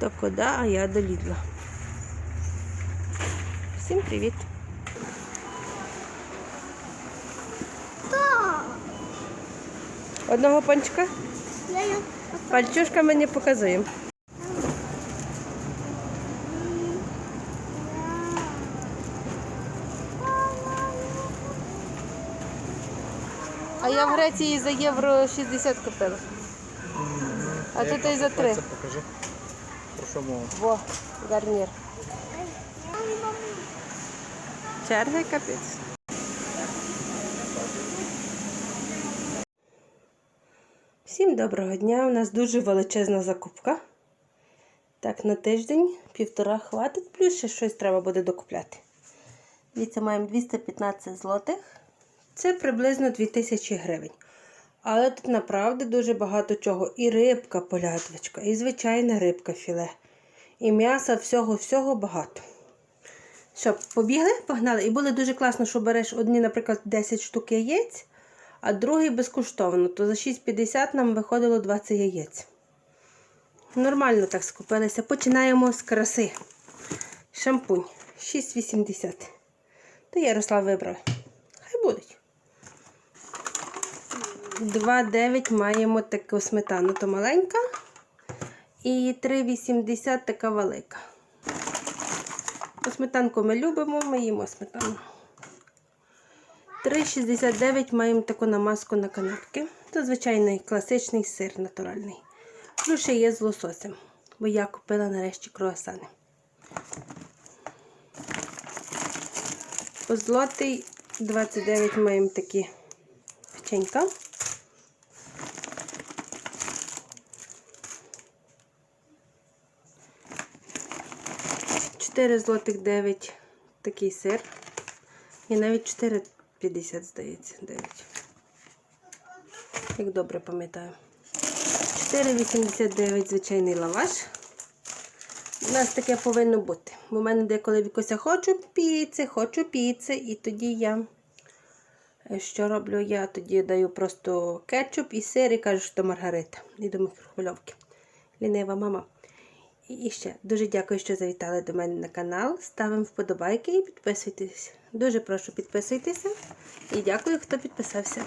То куди, а я до Лідла. Всім привіт! Одного панчика? Пальчушками не показуємо. А я в Греції за євро 60 купила. А тут і за 3. Покажи. Мова? Во, гарнір. Черги капець. Всім доброго дня. У нас дуже величезна закупка. Так, на тиждень, півтора хватить, плюс ще щось треба буде докупляти. Дивіться, маємо 215 злотих. Це приблизно 2000 гривень. Але тут направду дуже багато чого. І рибка полядвичка, і звичайна рибка філе. І м'яса, всього-всього багато. Що, побігли, погнали. І було дуже класно, що береш одні, наприклад, 10 штук яєць, а другий безкоштовно. То за 6,50 нам виходило 20 яєць. Нормально так скупилися. Починаємо з краси. Шампунь 6,80. То Ярослав вибрав. Хай будуть. 2,9 маємо таку сметану, то маленька. І 3,80 така велика. Сметанку ми любимо, ми їмо сметану. 3,69 маємо таку намазку на канапки. Це звичайний класичний сир натуральний. Плюс ще є з лососем, бо я купила нарешті круасани. По злотий 29 маємо такі печенька. Чотири злотих 9 такий сир. І навіть 4,50, здається, 9. Як добре пам'ятаю. 4,89 звичайний лаваш. У нас таке повинно бути. Бо в мене деколи вікося хочу піци, хочу піци. І тоді я е, що роблю? Я тоді даю просто кетчуп і сир і кажу, що маргарита. І до мікрохвильовки. Лінива мама. І ще дуже дякую, що завітали до мене на канал. Ставимо вподобайки і підписуйтесь. Дуже прошу підписуйтеся. І дякую, хто підписався.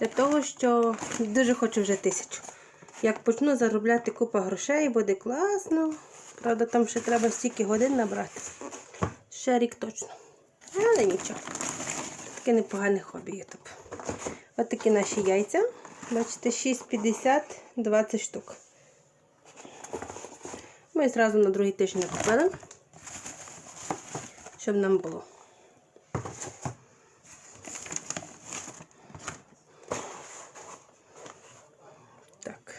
Для того, що дуже хочу вже тисячу. Як почну заробляти купа грошей, буде класно. Правда, там ще треба стільки годин набрати. Ще рік точно. Але нічого. Таке непогане хобі ютуб. Ось такі наші яйця. Бачите, 6,50, 20 штук. Ми зразу на другий тиждень купили, щоб нам було. Так.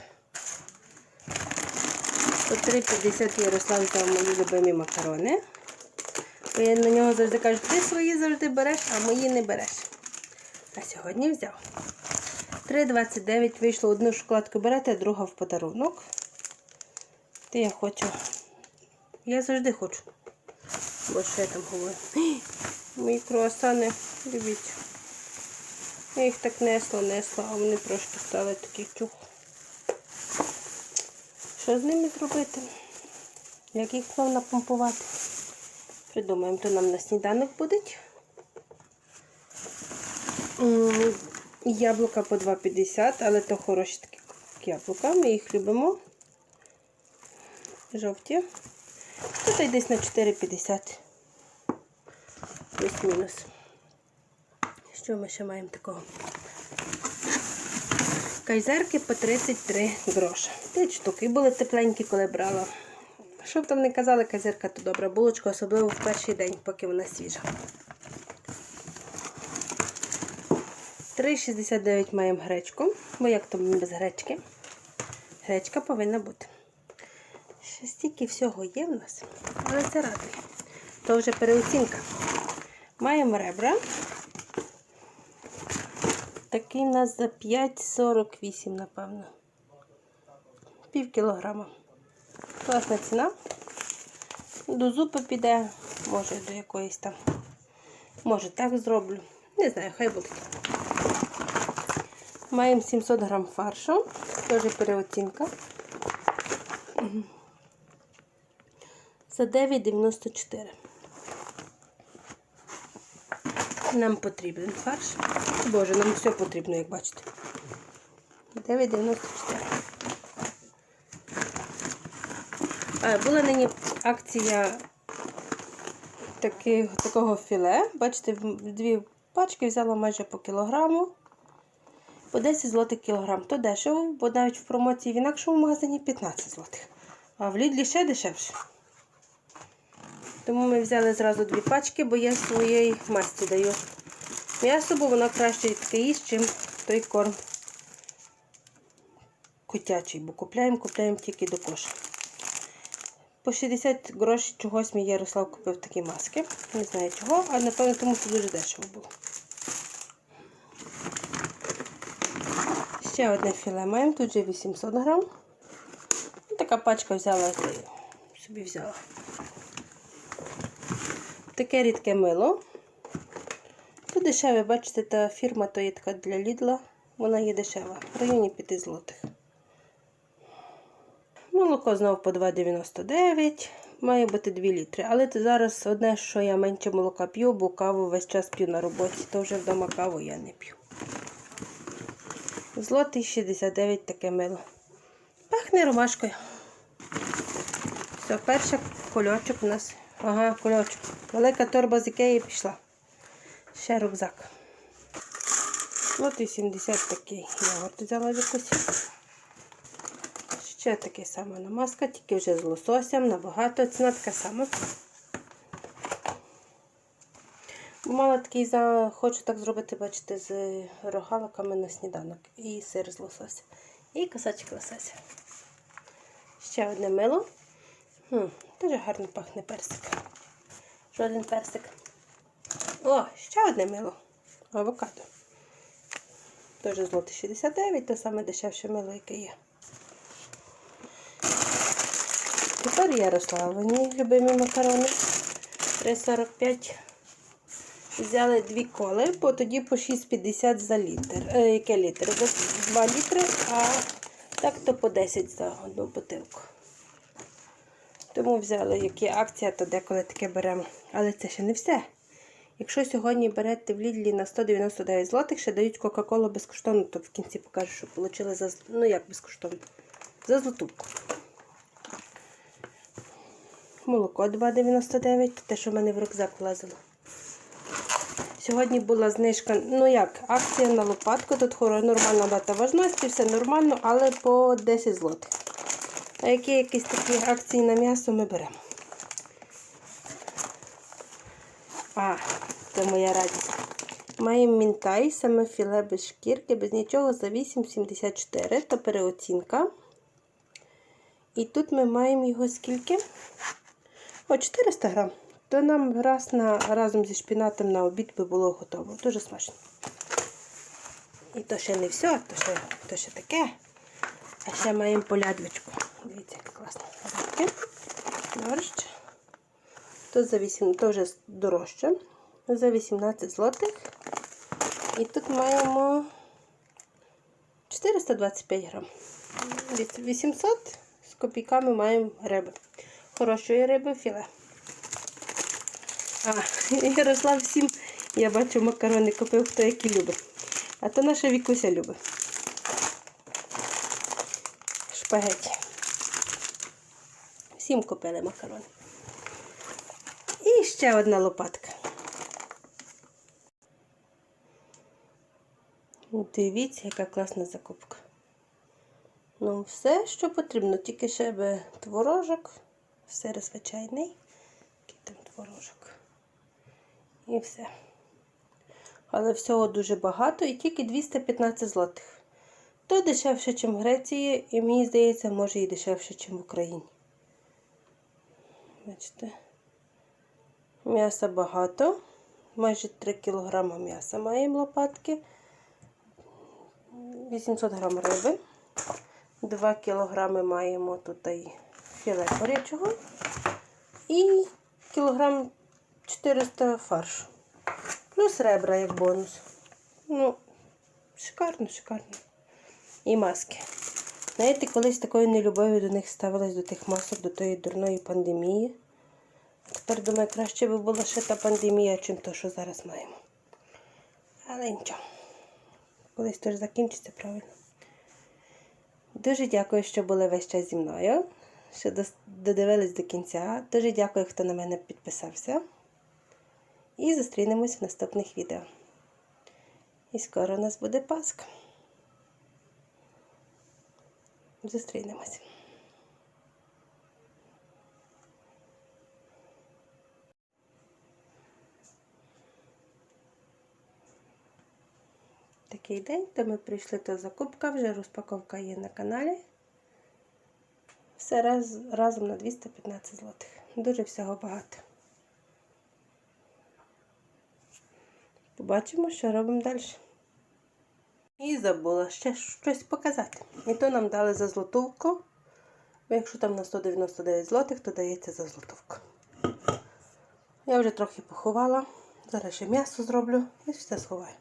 По 3,50 Ярослав взяв мої любимі макарони. Бо я на нього завжди кажу, ти свої завжди береш, а мої не береш. А сьогодні взяв. 3,29 вийшло одну шоколадку берете, а друга в подарунок. Ти я хочу. Я завжди хочу. Бо що я там говорю? Мої круасани, дивіться. Я їх так несла, несла, а вони трошки стали такі чух. Що з ними зробити? Як їх знов напомпувати? Придумаємо, то нам на сніданок буде. Яблука по 2,50, але то хороші такі яблука. Ми їх любимо жовті. Тут десь на 4,50. Плюс-мінус. Що ми ще маємо такого? Кайзерки по 33 гроші. 5 штук. І були тепленькі, коли брала. Що б там не казали, кайзерка то добра булочка, особливо в перший день, поки вона свіжа. 3,69 маємо гречку, бо як то без гречки? Гречка повинна бути. Ще стільки всього є в нас, але це радує. То вже переоцінка. Маємо ребра. Такий у нас за 5,48, напевно. Пів кілограма. Класна ціна. До зупи піде, може до якоїсь там. Може так зроблю. Не знаю, хай буде. Маємо 700 грам фаршу. Теж переоцінка. За 9,94. Нам потрібен фарш. Боже, нам все потрібно, як бачите. 9,94. А, була нині акція таки, такого філе. Бачите, дві пачки взяла майже по кілограму. По 10 злотих кілограм. То дешево, бо навіть в промоції в інакшому магазині 15 злотих. А в Лідлі ще дешевше. Тому ми взяли зразу дві пачки, бо я своєї масті даю м'ясо, бо воно краще таке їсть, чим той корм котячий, бо купляємо, купляємо тільки до коша. По 60 грошей чогось мій Ярослав купив такі маски. Не знаю чого, а напевно тому, що дуже дешево було. Ще одне філе маємо, тут вже 800 грам. Така пачка взяла, собі взяла. Таке рідке мило. Тут дешеве, бачите, та фірма то є така для Лідла. Вона є дешева, в районі 5 злотих. Молоко знову по 2,99. Має бути 2 літри. Але зараз одне, що я менше молока п'ю, бо каву весь час п'ю на роботі, то вже вдома каву я не п'ю. Злотий 69 таке мило. Пахне ромашкою. Все, перший кульочок у нас. Ага, кульочок. Велика торба з Ікеї пішла. Ще рюкзак. Злотий 70 такий. Йогурт взяла якусь. Ще така сама намазка, тільки вже з лососем, набагато ціна така сама. Мала такий за... хочу так зробити, бачите, з рогаликами на сніданок. І сир з лосося. І косачок лосося. Ще одне мило. Дуже гарно пахне персик. Жоден персик. О, ще одне мило. Авокадо. Теж злоте 69, те саме дешевше мило, яке є. Тепер Ярославині любимі макарони. 3,45. Взяли дві коли, бо тоді по 6,50 за літр. Е, яке літр? За 2 літри, а так то по 10 за одну бутилку. Тому взяли, які акція, то деколи таке беремо. Але це ще не все. Якщо сьогодні берете в Лідлі на 199 злотих, ще дають Кока-Колу безкоштовно, то в кінці покажу, що отримали за ну як безкоштовно. За злотувку. Молоко 2,99, те, що в мене в рюкзак влазило. Сьогодні була знижка, ну як, акція на лопатку. Тут нормальна дата важності, все нормально, але по 10 злотих. А які якісь такі акції на м'ясо ми беремо. А, це моя радість. Маємо мінтай, саме філе без шкірки, без нічого за 8,74, то переоцінка. І тут ми маємо його скільки? О, 400 грам. То нам раз на, разом зі шпінатом на обід би було готово. Дуже смачно. І то ще не все, то ще, то ще таке. А ще маємо полядвичку. Дивіться, як класно. Рибки, борщ. То за 8, то дорожче. За 18 злотих. І тут маємо 425 грам. 800 з копійками маємо риби. Хорошої риби філе. А, Ярослав всім, я бачу, макарони купив, хто які любить. А то наша Вікуся любить. Шпагеті. Всім купили макарони. І ще одна лопатка. Дивіться, яка класна закупка. Ну, все, що потрібно, тільки ще би творожок, сир звичайний, який там творожок. І все. Але всього дуже багато і тільки 215 злотих. То дешевше, ніж в Греції, і мені здається, може і дешевше, ніж в Україні. Бачите? М'яса багато. Майже 3 кг м'яса маємо лопатки. 800 грам риби. 2 кг маємо тут філе курячого. І кілограм 400 фаршу. Плюс ребра як бонус. Ну, шикарно, шикарно. І маски. Знаєте, колись такою нелюбов'ю до них ставилась до тих масок, до тої дурної пандемії. Тепер думаю, краще би була ще та пандемія, чим то, що зараз маємо. Але нічого. Колись теж закінчиться, правильно. Дуже дякую, що були весь час зі мною, що додивились до кінця. Дуже дякую, хто на мене підписався. І зустрінемось в наступних відео. І скоро у нас буде Пасха. Зустрінемось. Такий день, то ми прийшли до закупка, вже розпаковка є на каналі. Все раз, разом на 215 злотих. Дуже всього багато. Побачимо, що робимо далі. І забула ще щось показати. І то нам дали за злотовку. Якщо там на 199 злотих, то дається за злотовку. Я вже трохи поховала. Зараз ще м'ясо зроблю і все сховаю.